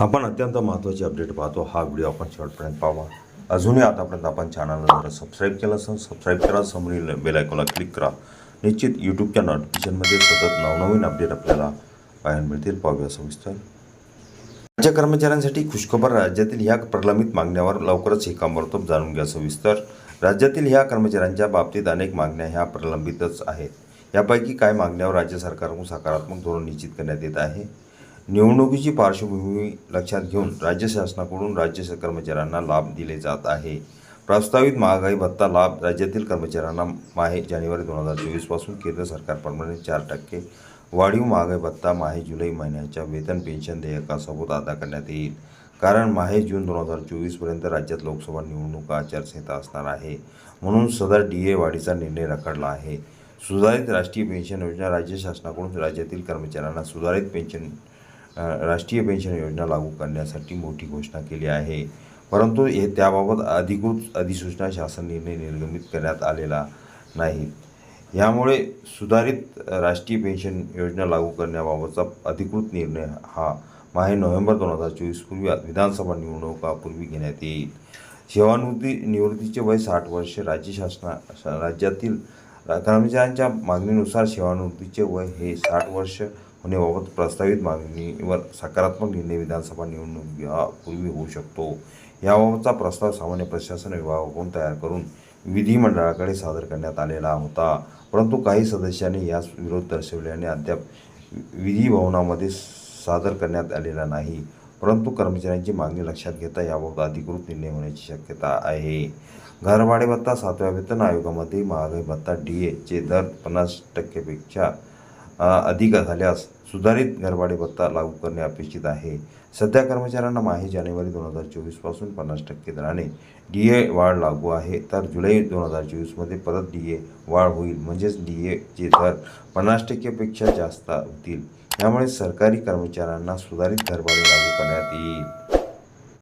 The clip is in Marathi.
आपण अत्यंत महत्त्वाची अपडेट पाहतो. हा व्हिडिओ आपण शेवटपर्यंत पाहावा अजूनही आतापर्यंत आपण चॅनलला जर सबस्क्राईब केलं असेल सबस्क्राईब करा. समोरील बेलायकॉनला क्लिक करा. निश्चित यूट्यूबच्या नोटिफिकेशनमध्ये सतत नवनवीन अपडेट आपल्याला पाहायला मिळतील. पाहूया सविस्तर. राज्य कर्मचाऱ्यांसाठी खुशखबर राज्यातील ह्या प्रलंबित मागण्यावर लवकरच हे शिक्कामोर्तब जाणून घ्या सविस्तर. राज्यातील ह्या कर्मचाऱ्यांच्या बाबतीत अनेक मागण्या ह्या प्रलंबितच आहेत. यापैकी काय मागण्यावर राज्य सरकारकडून सकारात्मक धोरण निश्चित करण्यात येत आहे. निवडणुकीची पार्श्वभूमी लक्षात घेऊन राज्य शासनाकडून राज्य कर्मचाऱ्यांना लाभ दिले जात आहे. प्रस्तावित महागाई भत्ता लाभ राज्यातील कर्मचाऱ्यांना माहे जानेवारी दोन हजार चोवीसपासून केंद्र सरकारप्रमाणे चार टक्के वाढीव महागाई भत्ता माहे जुलै महिन्याच्या वेतन पेन्शन देयकासोबत अदा करण्यात येईल. कारण माहे जून दोन हजार चोवीसपर्यंत राज्यात लोकसभा निवडणूक आचारसंहिता असणार आहे. म्हणून सदर डी ए वाढीचा निर्णय रखडला आहे. सुधारित राष्ट्रीय पेन्शन योजना राज्य शासनाकडून राज्यातील कर्मचाऱ्यांना सुधारित पेन्शन राष्ट्रीय पेन्शन योजना लागू करण्यासाठी मोठी घोषणा केली आहे. परंतु हे त्याबाबत अधिकृत अधिसूचना शासन निर्णय निर्गमित करण्यात आलेला नाही. यामुळे सुधारित राष्ट्रीय पेन्शन योजना लागू करण्याबाबतचा अधिकृत निर्णय हा माहे नोव्हेंबर दोन हजार चोवीसपूर्वी विधानसभा निवडणुकापूर्वी घेण्यात येईल. सेवानिवृत्ती निवृत्तीचे वय साठ वर्ष राज्य शासना राज्यातील कर्मचाऱ्यांच्या मागणीनुसार सेवानिवृत्तीचे वय हे साठ वर्ष होण्याबाबत प्रस्तावित मागणीवर सकारात्मक निर्णय विधानसभा निवडणुकीपूर्वी होऊ शकतो. याबाबतचा प्रस्ताव सामान्य प्रशासन विभागाकडून तयार करून विधिमंडळाकडे सादर करण्यात आलेला होता. परंतु काही सदस्यांनी यास विरोध दर्शवल्याने अद्याप विधीभवनामध्ये सादर करण्यात आलेला नाही. परंतु कर्मचाऱ्यांची मागणी लक्षात घेता याबाबत अधिकृत निर्णय होण्याची शक्यता आहे. घरभाडे भत्ता सातव्या वेतन आयोगामध्ये महागाई भत्ता डी एचे दर पन्नास टक्केपेक्षा अधिक झाल्यास सुधारित घरभाडे भत्ता लागू करणे अपेक्षित आहे. सध्या कर्मचाऱ्यांना माहे जानेवारी दोन हजार चोवीसपासून पन्नास टक्के दराने डी ए वाढ लागू आहे. तर जुलै दोन हजार चोवीसमध्ये परत डी ए वाढ होईल म्हणजेच डी एचे दर पन्नास टक्केपेक्षा जास्त होतील. यामुळे सरकारी कर्मचाऱ्यांना सुधारित घरभाडे लागू करण्यात येईल.